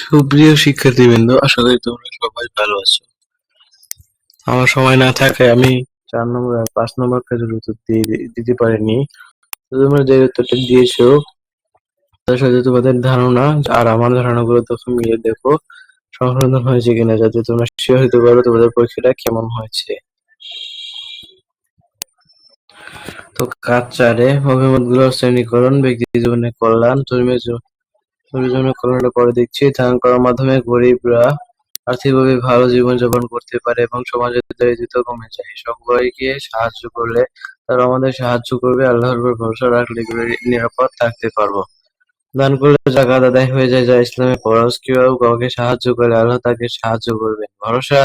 সুপ্রিয় শিক্ষার্থীবৃন্দ, আশা করি তোমরা সবাই ভালো আছো। আমার সময় না থাকায় আমি চার নম্বর আর পাঁচ নম্বর কাজের উত্তর দিয়ে দিতে পারিনি। তোমরা যে উত্তরটা দিয়েছ, তার সাথে তোমাদের ধারণা আর আমার ধারণাগুলো তখন মিলে দেখো, সংশোধন হয়েছে কিনা, যাতে তোমরা শিওর হতে পারো তোমাদের পরীক্ষাটা কেমন হয়েছে। তো কাজ চারে অভিমতগুলোর শ্রেণীকরণ, ব্যক্তি জীবনে কল্যাণ, ধর্মীয় জীবনে কল্যাণটা পরে দেখছি। ধ্যান করার মাধ্যমে গরিবরা আর্থিকভাবে ভালো জীবনযাপন করতে পারে এবং সমাজের দারিদ্রতা কমে যায়। সবাইকে সাহায্য করলে তারা আমাদের সাহায্য করবে। আল্লাহর উপর ভরসা রাখলে নিরাপদ থাকতে পারব। দান করলে জাকাত আদায় হয়ে যায়, যা ইসলামে ফরজ। কেউ কাউকে সাহায্য করে আল্লাহ তাকে সাহায্য করবেন। ভরসা,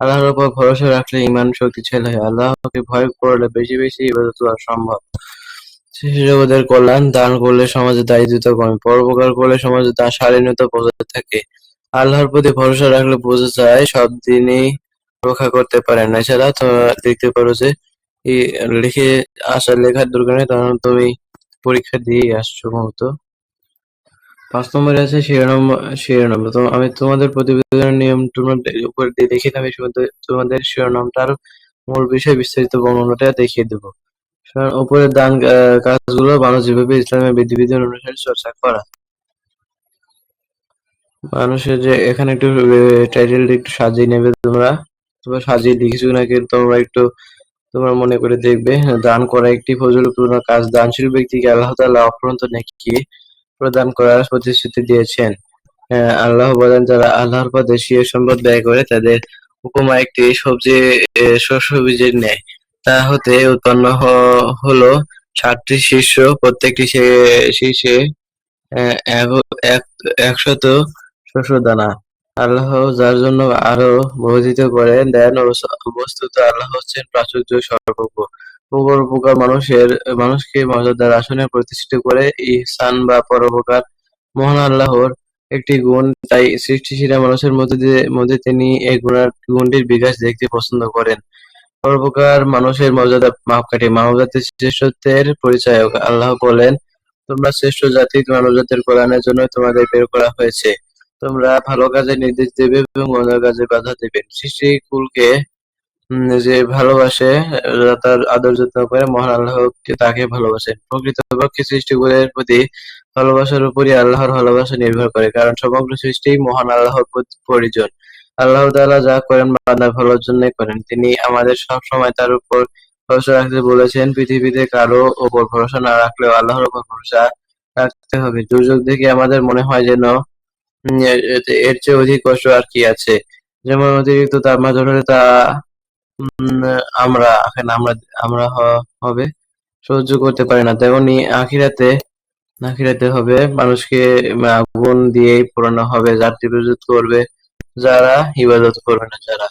আল্লাহর উপর ভরসা রাখলে ইমান শক্তিশালী হয়। আল্লাহকে ভয় করলে বেশি বেশি ইবাদত করা সম্ভব। শিশু জগতের কল্যাণ দান করলে সমাজে দারিদ্রতা কমে, পরোপকার করলে সমাজে স্বাধীনতা বজায় থাকে। আল্লাহর প্রতি ভরসা রাখলে বোঝা যায় সব দিনই রক্ষা করতে পারেন এছাড়া তোমরা দেখতে পারো যে লিখে আসা লেখার দরকার নেই তুমি পরীক্ষা দিয়ে আসছো মূলত। পাঁচ নম্বরে আছে শিরোনাম শিরোনাম। তো আমি তোমাদের প্রতিবেদনের নিয়ম তোমাদের উপর দিয়ে আমি শুধু- তোমাদের শিরোনামটার মূল বিষয় বিস্তারিত বর্ণনাটা দেখিয়ে দেবো। উপরের দান কাজগুলো মানুষ যেভাবে ইসলামের বিধিবিধান অনুসারে চর্চা করা। মানুষের যে এখানে একটু টাইটেলটা একটু সাজিয়ে নেবে তোমরা। তোমরা সাজিয়ে লিখেছো নাকি তোমরা একটু তোমরা মনে করে দেখবে দান করা একটি ফজিলতপূর্ণ কাজ। দানশীল ব্যক্তিকে আল্লাহ তাআলা অফুরন্ত নেকি প্রদান করার প্রতিশ্রুতি দিয়েছেন। আহ, আল্লাহ বলেন যারা আল্লাহর পথে স্বীয় সম্পদ ব্যয় করে তাদের উপমা একটি সবজি শস্য বীজের ন্যায়। তা হতে উৎপন্ন হলো ষাটটি শীর্ষ, প্রত্যেকটি শীর্ষে একশত শস্য দানা। আল্লাহ যার জন্য আরও বর্ধিত করে দেন বস্তুত আল্লাহ হচ্ছেন প্রাচুর্য সর্বজ্ঞ। উপর উপকার মানুষের, মানুষকে মর্যাদার আসনে প্রতিষ্ঠিত করে ইহসান বা পরোপকার। মহান আল্লাহর একটি গুণ, তাই সৃষ্টিশীলা মানুষের মধ্যে মধ্যে তিনি এই গুণার, গুণটির বিকাশ দেখতে পছন্দ করেন। পরোপকার মানুষের মর্যাদা মাপকাঠি মানবজাতির শ্রেষ্ঠত্বের পরিচায়ক আল্লাহ বলেন, তোমরা শ্রেষ্ঠ জাতি মানবজাতির কল্যাণের জন্য তোমাদের বের করা হয়েছে। তোমরা ভালো কাজে নির্দেশ দেবে এবং মন্দ কাজে বাধা দেবে। সৃষ্টি কুলকে যে ভালোবাসে তার আদর যত্ন করে মহান আল্লাহ তাকে ভালোবাসেন প্রকৃতপক্ষে সৃষ্টিগুলোর প্রতি ভালোবাসার উপরই আল্লাহর ভালোবাসা নির্ভর করে, কারণ সমগ্র সৃষ্টি মহান আল্লাহর পরিজন আল্লাহ তাআলা যা করেন বান্দার ভালোর জন্যই করেন। তিনি আমাদের সব সময় তার উপর ভরসা রাখতে বলেছেন, পৃথিবীতে কারও ওপর ভরসা না রাখলেও আল্লাহর উপর ভরসা রাখতে হবে। দুর্যোগ দেখে আমাদের মনে হয় যেন এর চেয়ে অধিক কষ্ট আর কি আছে। যেমন অতিরিক্ত তাপমাত্রা তা আমরা, এখন আমরা আমরা হবে, সহ্য করতে পারি না। তেমনি আখিরাতে আখিরাতে হবে, মানুষকে আগুন দিয়েই পোড়ানো হবে যার ইবাদত করবে যারা ইবাদত করবে না, যারা।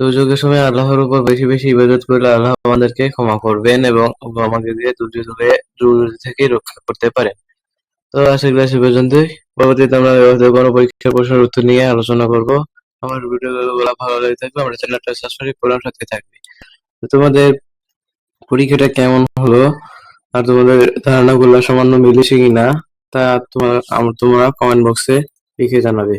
দুর্যোগের সময় আল্লাহর উপর বেশি বেশি ইবাদত করলে আল্লাহ আমাদেরকে ক্ষমা করবেন এবং আমাকে দিয়ে দুর্যোগে, দুর্যোগ থেকে রক্ষা করতে পারেন। তো আজকের ক্লাস এ পর্যন্তই। পরবর্তীতে আমরা কোনো পরীক্ষার প্রশ্নের উত্তর নিয়ে আলোচনা করব। আমার ভিডিওগুলো ভালো লাগে থাকবে আমার চ্যানেলটা সাবস্ক্রাইব করে সাথে থাকবে। তোমাদের পরীক্ষাটা কেমন হলো? আর তোমাদের ধারণাগুলো সামান্য মিলেছে কিনা? তা তোমার তোমরা কমেন্ট বক্সে লিখে জানাবে।